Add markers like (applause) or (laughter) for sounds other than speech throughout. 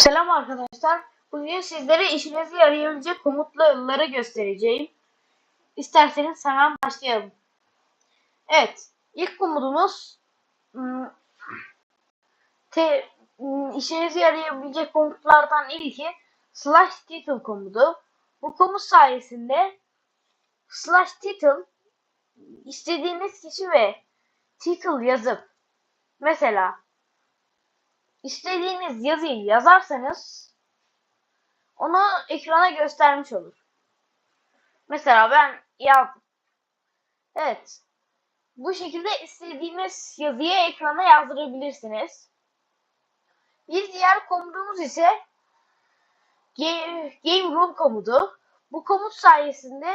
Selam arkadaşlar. Bugün sizlere işinize yarayabilecek komutları göstereceğim. İsterseniz hemen başlayalım. Evet. ilk komutumuz ım, te, ım, işinize yarayabilecek komutlardan ilki slash title komutu. Bu komut sayesinde slash title istediğiniz kişi ve title yazıp mesela istediğiniz yazıyı yazarsanız onu ekrana göstermiş olur. Mesela ben yazdım. Evet. Bu şekilde istediğiniz yazıyı ekrana yazdırabilirsiniz. Bir diğer komutumuz ise Game, game Rule komutu. Bu komut sayesinde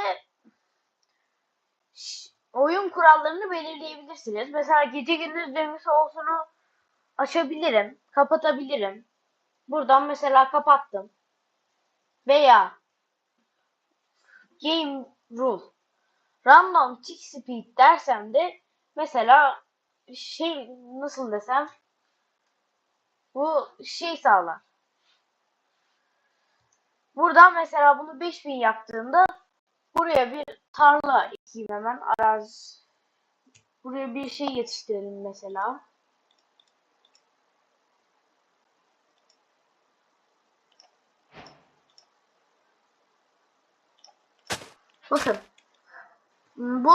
oyun kurallarını belirleyebilirsiniz. Mesela gece gündüz döngüsü olsunu açabilirim, kapatabilirim. Buradan mesela kapattım. Veya game rule random tick speed dersem de mesela şey nasıl desem bu şey sağlar. Buradan mesela bunu 5000 yaptığımda buraya bir tarla ekeyim hemen arazi. Buraya bir şey yetiştirelim mesela. Bakın. Bu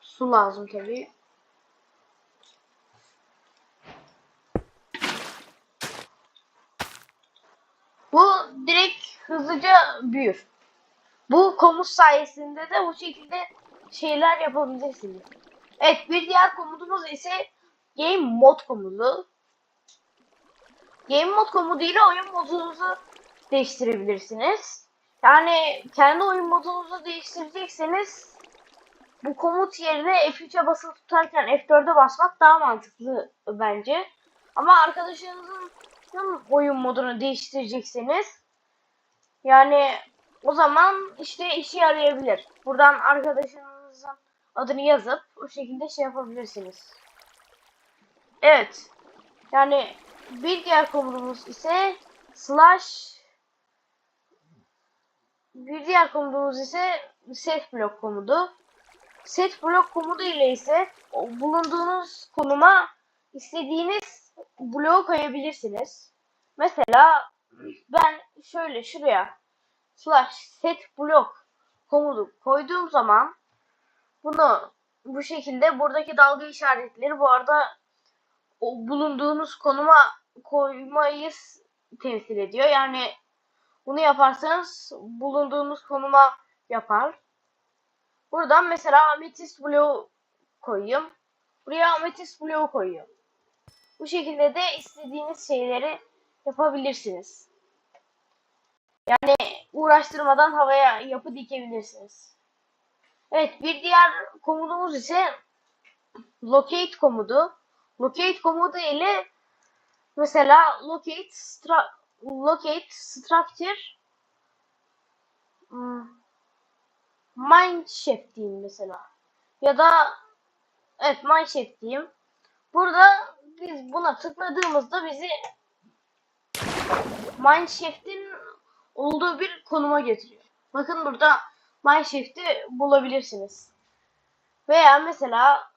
su lazım tabii. Bu direkt hızlıca büyür. Bu komut sayesinde de bu şekilde şeyler yapabilirsiniz. Evet bir diğer komutumuz ise game mod komutu. Game mod komutuyla oyun modunuzu değiştirebilirsiniz. Yani kendi oyun modunuzu değiştirecekseniz bu komut yerine F3'e basılı tutarken F4'e basmak daha mantıklı bence. Ama arkadaşınızın oyun modunu değiştirecekseniz yani o zaman işte işe yarayabilir. Buradan arkadaşınızın adını yazıp o şekilde şey yapabilirsiniz. Evet. Yani bir diğer komutumuz ise slash bir diğer komutumuz ise set block komutu. Set block komutu ile ise bulunduğunuz konuma istediğiniz bloğu koyabilirsiniz. Mesela ben şöyle şuraya slash set block komutu koyduğum zaman bunu bu şekilde buradaki dalga işaretleri bu arada o bulunduğunuz konuma koymayı temsil ediyor. Yani bunu yaparsanız bulunduğunuz konuma yapar. Buradan mesela ametist bloğu koyayım. Buraya ametist bloğu koyuyorum. Bu şekilde de istediğiniz şeyleri yapabilirsiniz. Yani uğraştırmadan havaya yapı dikebilirsiniz. Evet bir diğer komutumuz ise locate komutu. Locate komutu ile mesela locate locate structure hmm, mineshaft diyeyim mesela. Ya da evet mineshaft diyeyim. Burada biz buna tıkladığımızda bizi mineshaft'in olduğu bir konuma getiriyor. Bakın burada mineshaft'i bulabilirsiniz. Veya mesela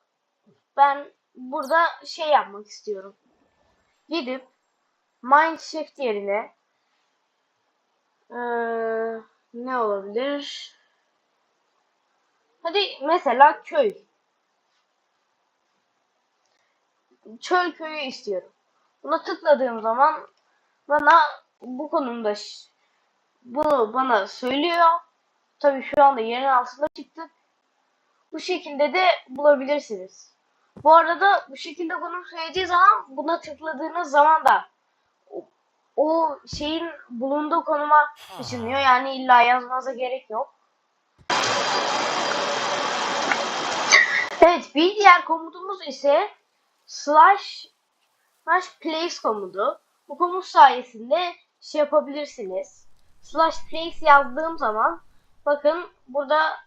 ben burada şey yapmak istiyorum. Gidip mineshaft yerine ee, ne olabilir? Hadi mesela köy. Çöl köyü istiyorum. Buna tıkladığım zaman bana bu konumda bunu bana söylüyor. Tabii şu anda yerin altında çıktı. Bu şekilde de bulabilirsiniz. Bu arada bu şekilde konum söylediği zaman buna tıkladığınız zaman da o, şeyin bulunduğu konuma ışınlıyor. Yani illa yazmanıza gerek yok. Evet bir diğer komutumuz ise slash slash place komutu. Bu komut sayesinde şey yapabilirsiniz. Slash place yazdığım zaman bakın burada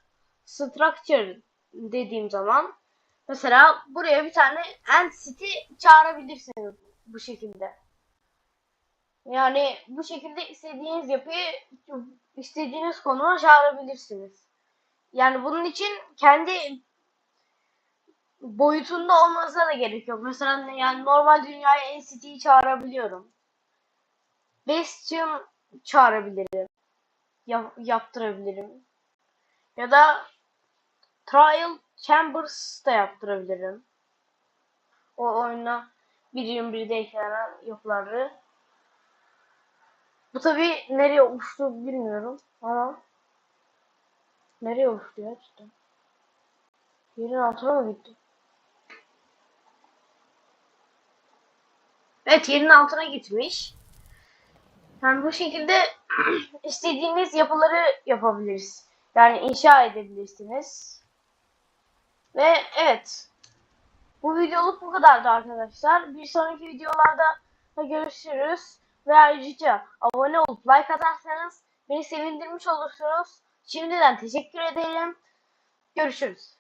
structure dediğim zaman Mesela buraya bir tane entity çağırabilirsiniz bu şekilde. Yani bu şekilde istediğiniz yapıyı istediğiniz konuma çağırabilirsiniz. Yani bunun için kendi boyutunda olmasına da gerek yok. Mesela yani normal dünyaya NCT'yi çağırabiliyorum. Bastion çağırabilirim. Yap- yaptırabilirim. Ya da Trial Chambers da yaptırabilirim. O oyuna 1.21'de eklenen yapıları. Bu tabi nereye uçtu bilmiyorum ama nereye uçtu ya cidden? Yerin altına mı gitti? Evet yerin altına gitmiş. Yani bu şekilde (clears throat) istediğiniz yapıları yapabiliriz. Yani inşa edebilirsiniz. Ve evet. Bu videoluk bu kadardı arkadaşlar. Bir sonraki videolarda da görüşürüz. Ve ayrıca abone olup like atarsanız beni sevindirmiş olursunuz. Şimdiden teşekkür ederim. Görüşürüz.